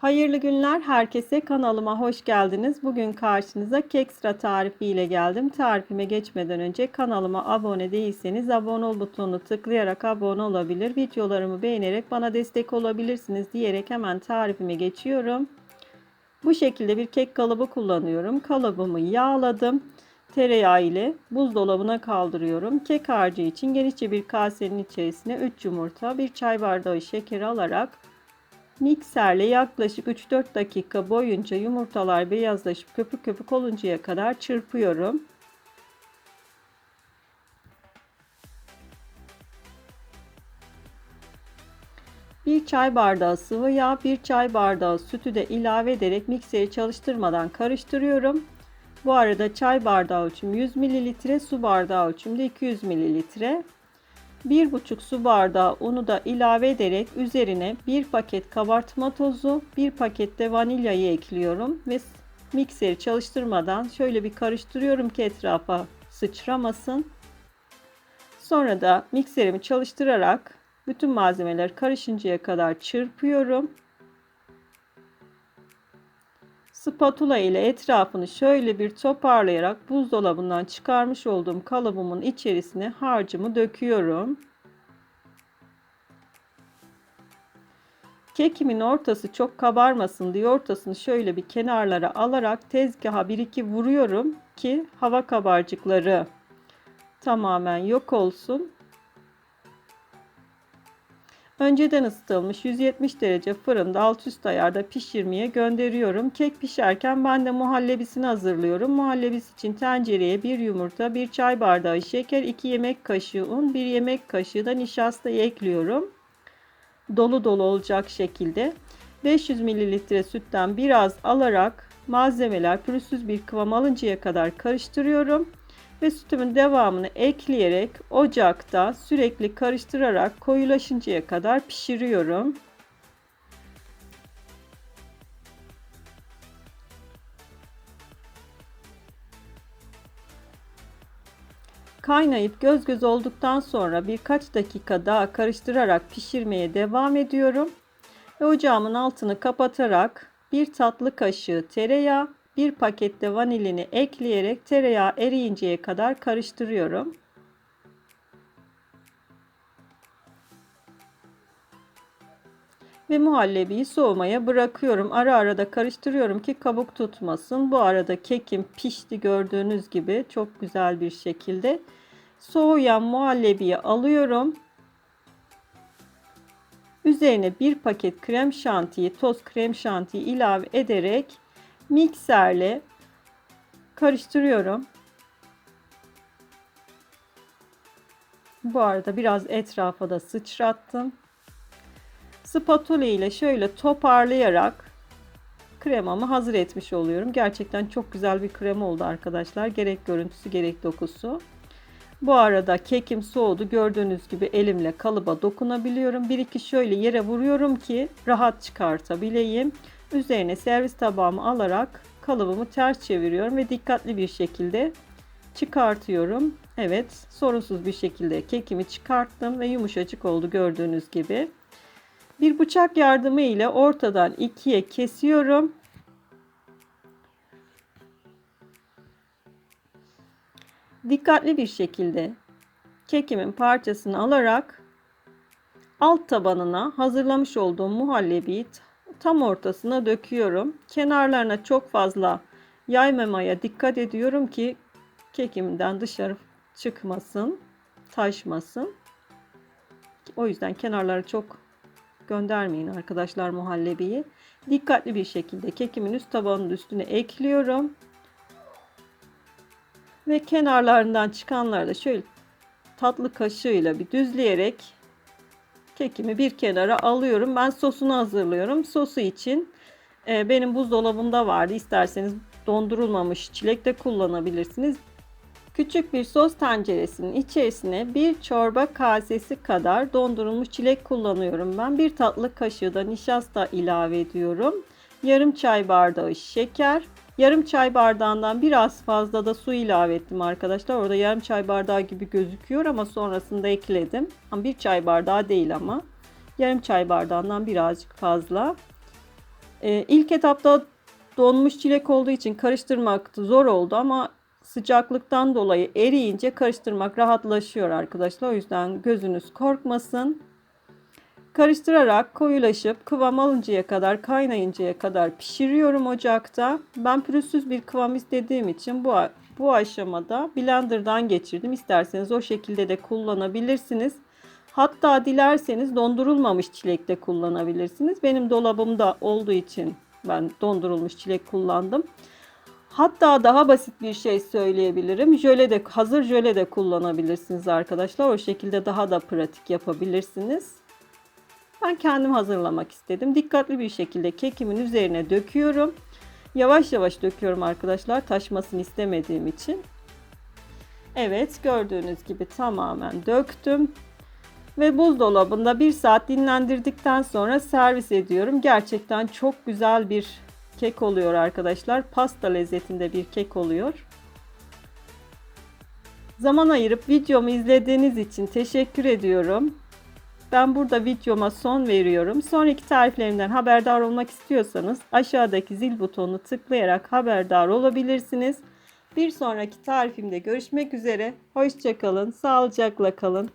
Hayırlı günler herkese kanalıma hoş geldiniz. Bugün karşınıza kekstra tarifi ile geldim. Tarifime geçmeden önce kanalıma abone değilseniz abone ol butonunu tıklayarak abone olabilir. Videolarımı beğenerek bana destek olabilirsiniz diyerek hemen tarifime geçiyorum. Bu şekilde bir kek kalıbı kullanıyorum. Kalıbımı yağladım. Tereyağı ile buzdolabına kaldırıyorum. Kek harcı için genişçe bir kasenin içerisine 3 yumurta, 1 çay bardağı şeker alarak Mikserle yaklaşık 3-4 dakika boyunca yumurtalar beyazlaşıp köpük köpük oluncaya kadar çırpıyorum. Bir çay bardağı sıvı yağ, bir çay bardağı sütü de ilave ederek mikseri çalıştırmadan karıştırıyorum. Bu arada çay bardağı ölçüm 100 ml, su bardağı ölçümde 200 ml. 1,5 su bardağı unu da ilave ederek üzerine 1 paket kabartma tozu, 1 paket de vanilyayı ekliyorum ve mikseri çalıştırmadan şöyle bir karıştırıyorum ki etrafa sıçramasın. Sonra da mikserimi çalıştırarak bütün malzemeler karışıncaya kadar çırpıyorum. Spatula ile etrafını şöyle bir toparlayarak buzdolabından çıkarmış olduğum kalıbımın içerisine harcımı döküyorum. Kekimin ortası çok kabarmasın diye ortasını şöyle bir kenarlara alarak tezgaha bir iki vuruyorum ki hava kabarcıkları tamamen yok olsun. Önceden ısıtılmış 170 derece fırında alt üst ayarda pişirmeye gönderiyorum. Kek pişerken ben de muhallebisini hazırlıyorum. Muhallebisi için tencereye 1 yumurta, 1 çay bardağı şeker, 2 yemek kaşığı un, 1 yemek kaşığı da nişastayı ekliyorum. Dolu dolu olacak şekilde 500 ml sütten biraz alarak malzemeler pürüzsüz bir kıvam alıncaya kadar karıştırıyorum ve sütümün devamını ekleyerek ocakta sürekli karıştırarak koyulaşıncaya kadar pişiriyorum. Kaynayıp göz göz olduktan sonra birkaç dakika daha karıştırarak pişirmeye devam ediyorum. Ve ocağımın altını kapatarak bir tatlı kaşığı tereyağı bir pakette vanilini ekleyerek tereyağı eriyinceye kadar karıştırıyorum. Ve muhallebiyi soğumaya bırakıyorum. Ara ara da karıştırıyorum ki kabuk tutmasın. Bu arada kekim pişti gördüğünüz gibi çok güzel bir şekilde. Soğuyan muhallebiyi alıyorum. Üzerine bir paket krem şantiyi, toz krem şantiyi ilave ederek mikserle karıştırıyorum. Bu arada biraz etrafa da sıçrattım. Spatula ile şöyle toparlayarak kremamı hazır etmiş oluyorum. Gerçekten çok güzel bir krema oldu arkadaşlar. Gerek görüntüsü gerek dokusu. Bu arada kekim soğudu. Gördüğünüz gibi elimle kalıba dokunabiliyorum. Bir iki şöyle yere vuruyorum ki rahat çıkartabileyim. Üzerine servis tabağımı alarak kalıbımı ters çeviriyorum ve dikkatli bir şekilde çıkartıyorum. Evet sorunsuz bir şekilde kekimi çıkarttım ve yumuşacık oldu gördüğünüz gibi. Bir bıçak yardımı ile ortadan ikiye kesiyorum. Dikkatli bir şekilde kekimin parçasını alarak alt tabanına hazırlamış olduğum muhallebiyi tam ortasına döküyorum. Kenarlarına çok fazla yaymamaya dikkat ediyorum ki kekimden dışarı çıkmasın, taşmasın. O yüzden kenarları çok göndermeyin arkadaşlar muhallebiyi. Dikkatli bir şekilde kekimin üst tabanının üstüne ekliyorum. Ve kenarlarından çıkanları da şöyle tatlı kaşığıyla bir düzleyerek kekimi bir kenara alıyorum. Ben sosunu hazırlıyorum. Sosu için e, benim buzdolabımda vardı. İsterseniz dondurulmamış çilek de kullanabilirsiniz. Küçük bir sos tenceresinin içerisine bir çorba kasesi kadar dondurulmuş çilek kullanıyorum ben. Bir tatlı kaşığı da nişasta ilave ediyorum. Yarım çay bardağı şeker. Yarım çay bardağından biraz fazla da su ilave ettim arkadaşlar. Orada yarım çay bardağı gibi gözüküyor ama sonrasında ekledim. Ama bir çay bardağı değil ama. Yarım çay bardağından birazcık fazla. Ee, ilk etapta donmuş çilek olduğu için karıştırmak zor oldu ama sıcaklıktan dolayı eriyince karıştırmak rahatlaşıyor arkadaşlar. O yüzden gözünüz korkmasın. Karıştırarak koyulaşıp kıvam alıncaya kadar kaynayıncaya kadar pişiriyorum ocakta. Ben pürüzsüz bir kıvam istediğim için bu bu aşamada blenderdan geçirdim. İsterseniz o şekilde de kullanabilirsiniz. Hatta dilerseniz dondurulmamış çilek de kullanabilirsiniz. Benim dolabımda olduğu için ben dondurulmuş çilek kullandım. Hatta daha basit bir şey söyleyebilirim. Jöle de hazır jöle de kullanabilirsiniz arkadaşlar. O şekilde daha da pratik yapabilirsiniz. Ben kendim hazırlamak istedim. Dikkatli bir şekilde kekimin üzerine döküyorum. Yavaş yavaş döküyorum arkadaşlar. Taşmasını istemediğim için. Evet gördüğünüz gibi tamamen döktüm. Ve buzdolabında bir saat dinlendirdikten sonra servis ediyorum. Gerçekten çok güzel bir kek oluyor arkadaşlar. Pasta lezzetinde bir kek oluyor. Zaman ayırıp videomu izlediğiniz için teşekkür ediyorum. Ben burada videoma son veriyorum. Sonraki tariflerimden haberdar olmak istiyorsanız aşağıdaki zil butonunu tıklayarak haberdar olabilirsiniz. Bir sonraki tarifimde görüşmek üzere. Hoşçakalın, sağlıcakla kalın.